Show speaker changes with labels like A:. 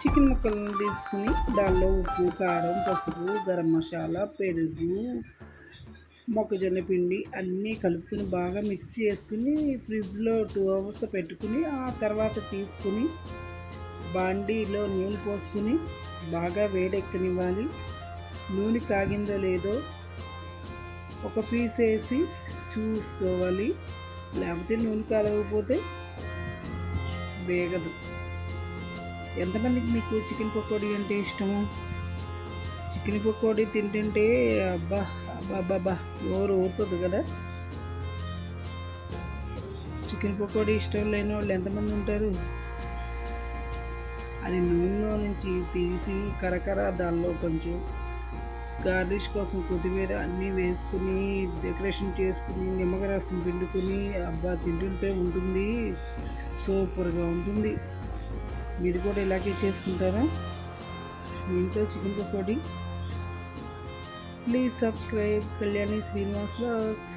A: Chicken ముక్కలను తీసుకుని దానిలో ఉప్పు కారం పసుపు గరం మసాలా పెరుగు మొక్కజొన్న పిండి అన్నీ కలుపుకుని బాగా మిక్స్ చేసుకుని ఫ్రిడ్జ్లో టూ అవర్స్ పెట్టుకుని ఆ తర్వాత తీసుకుని బాండీలో నూనె పోసుకుని బాగా వేడెక్కనివ్వాలి. నూనె కాగిందో లేదో ఒక పీస్ వేసి చూసుకోవాలి. లేకపోతే నూనె కాలకపోతే వేగదు. ఎంతమందికి మీకు చికెన్ పకోడీ అంటే ఇష్టము? చికెన్ పకోడీ తింటుంటే అబ్బా అబ్బా అబ్బా నోరు ఊరుతుంది కదా? చికెన్ పకోడీ ఇష్టం లేని వాళ్ళు ఎంతమంది ఉంటారు? అది నూనెలో నుంచి తీసి కరకర దానిలో కొంచెం గార్నిష్ కోసం కొత్తిమీర అన్నీ వేసుకుని డెకరేషన్ చేసుకుని నిమ్మకాయ రసం పిండుకుని అబ్బా తింటుంటే ఉంటుంది. సూపర్గా ఉంటుంది. మీరు కూడా ఇలాగే చేసుకుంటారా? ఇంట్లో chicken pakodi? Please subscribe Kalyani Srinivas blogs